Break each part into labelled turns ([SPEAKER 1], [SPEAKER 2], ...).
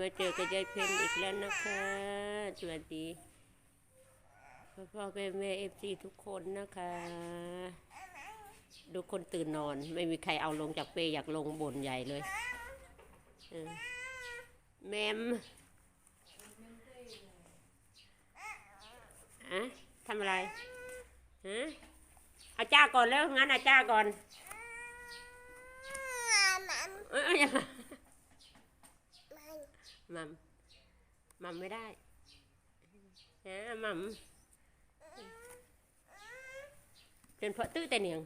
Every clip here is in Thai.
[SPEAKER 1] มาเจอกับยายเพนอีกแล้วนะคะ สวัสดีพ่อพ่อแม่แม่เอฟซีทุกคนนะคะ ดูคนตื่นนอน ไม่มีใครเอาลงจากเปรย์อยากลงบ่นใหญ่เลยเออแมมอะทำอะไรฮะเอาจ้าก่อนแล้วงั้นเอาจ้าก่อนเอ้ยอย่า มัมมัมไม่ได้ฮะมัมเป็นเพราะตื้อแต่เนียง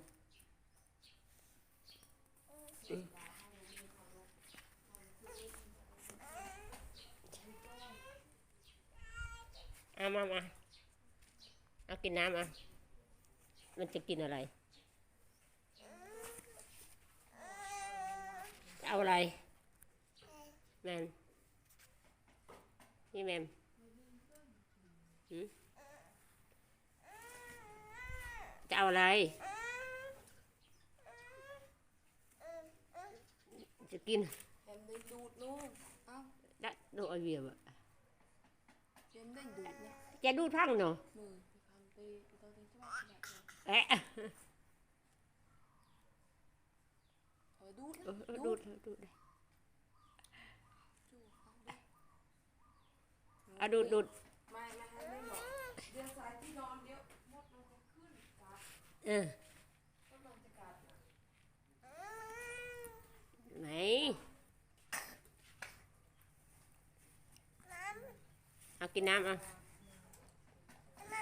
[SPEAKER 1] เอามามาเอากินน้ำอะมันจะกินอะไร เอาอะไรแมน นี่แมมหืมจะเอาอะไรจะกิน
[SPEAKER 2] เอ็มได้ดูดนู่น อะดูดดู
[SPEAKER 1] ด
[SPEAKER 2] ไม่ไม่ให้ไม่หรอกเดี๋ยวสายที่นอนเดี๋ยวมดมันขึ้นกัด
[SPEAKER 1] เออ
[SPEAKER 2] มดมันจะกัดนะ
[SPEAKER 1] ไหนเอากินน้ำอะ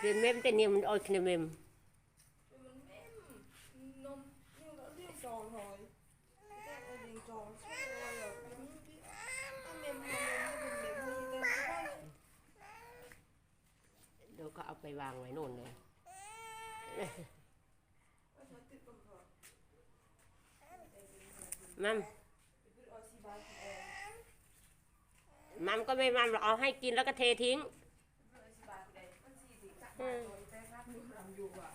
[SPEAKER 1] เรียนเมมแต่เนี่ยมันอ่อยขึ้นเมม
[SPEAKER 2] มันแม่มนมนี่เราเรียกจองหอยแต่เอาเรียกจองช่วยเลยอะเดี๋ยวมันพี่ถ้าเมมมันเมมมันเป็นเมมมันจะได้
[SPEAKER 1] เดี๋ยว ก็เอาไปวางไว้โน่นเลยมัมมัมก็ไม่มัมเราเอาให้กินแล้วก็เททิ้ง
[SPEAKER 2] ไปเอาสีบาทของแอร์มันสี่สิบสักบาทตัวไปครับดูรำอยู่อะ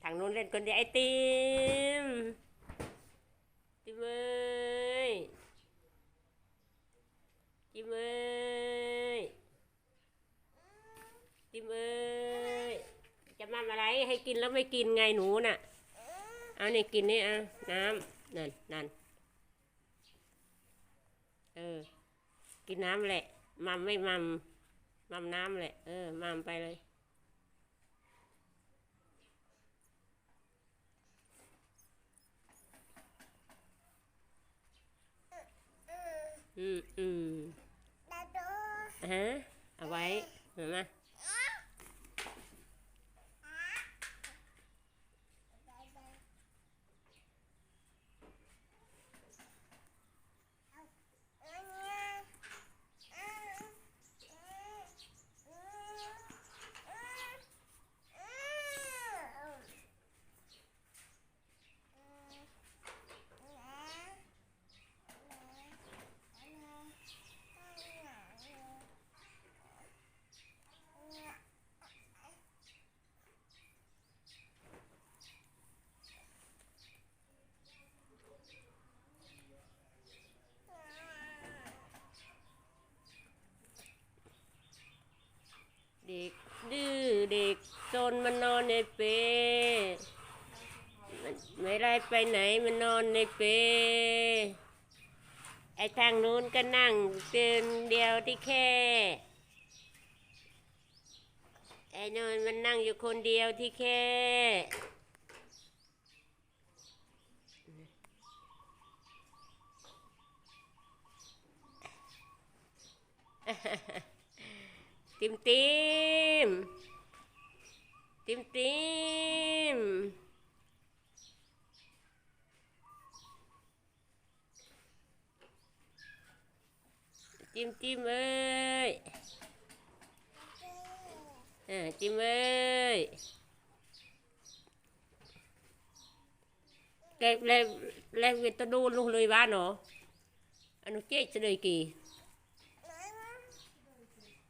[SPEAKER 1] ทางนู้นเล่นคนเดียวไอติมติมเอ้ยติมเอ้ยติมเอ้ยจะมาอะไรให้กินแล้วไม่กินไงหนูน่ะเอาเนี่กินนี่อะน้ำนั่นนั่นเออ กินน้ำแหละมัมไม่มัมมัมน้ำแหละ เออ มัมไปเลย อืมอืมฮะเอาไว้เห็นไหมเด็กดื้อเด็กซนมันนอนใน เปมันไม่ได้ไปไหนมันนอนในเปไอ้ทางนู้นก็นั่งเป็นเดียวที่แค่ไอ้นนมันนั่งอยู่คนเดียวที่แค่ติมติม ติมติมจิมจิมเอ้ยอ่าจิมเอ้ยแลกแลแลเวตดูลูกเลยว่านเนาะอันนู้เจ๊จะเลยกี่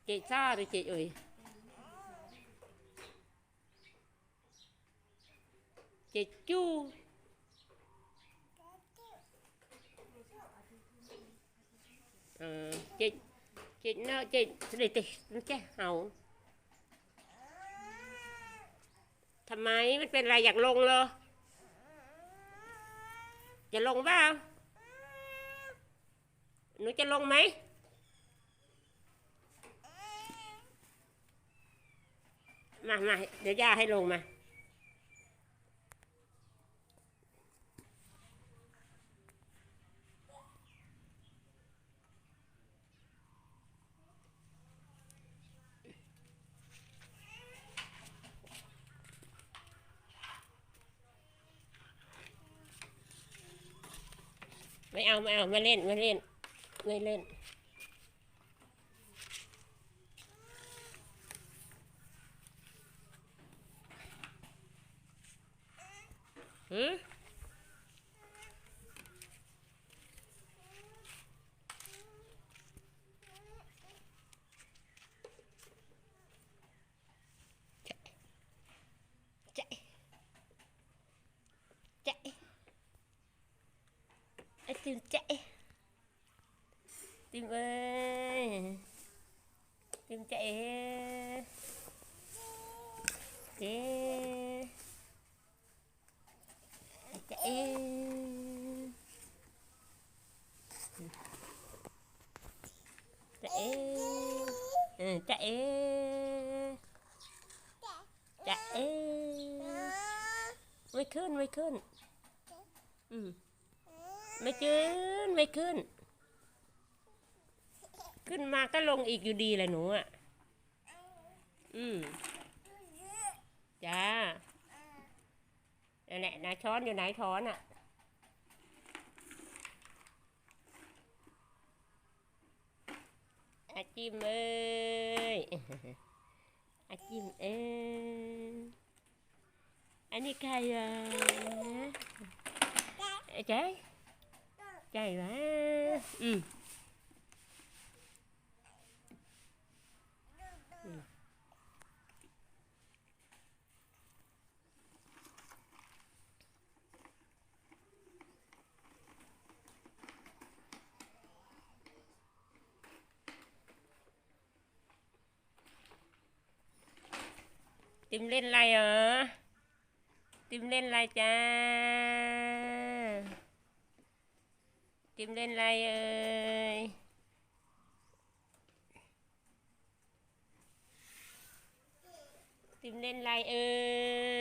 [SPEAKER 1] เจ๊ซาหรือเจ๊เอ้ย chị xa rồi chị ơi chị chu ờ, chị chị nó chị để chị nó chết hậu ทำไมมันเป็นอะไรอยากลงเลยจะลงเปล่าหนูจะลงไหมมามาเดี๋ยวย่าให้ลงมา ไม่เอาไม่เอาไม่เล่นไม่เล่นไม่เล่น หืม ตีมใจตีมเอ้ยตีมใจเจ๊ใจจะเอจะเอจะเอไม่ขึ้นไม่ขึ้น อืม ไม่ขึ้นไม่ขึ้น ขึ้นมาก็ลงอีกอยู่ดีแหละหนูอะ อืมจ้านั่นแหละนะช้อนอยู่ไหนช้อนอะ อาจิมเอ้ยอาจิมเอ้ยอันนี้ใครอะใจ ใจวะอืมอืมติมเล่นอะไรเหรอ ติมเล่นอะไรจ้า ติมเล่นอะไรเอ่ยติมเล่นอะไรเอ่ย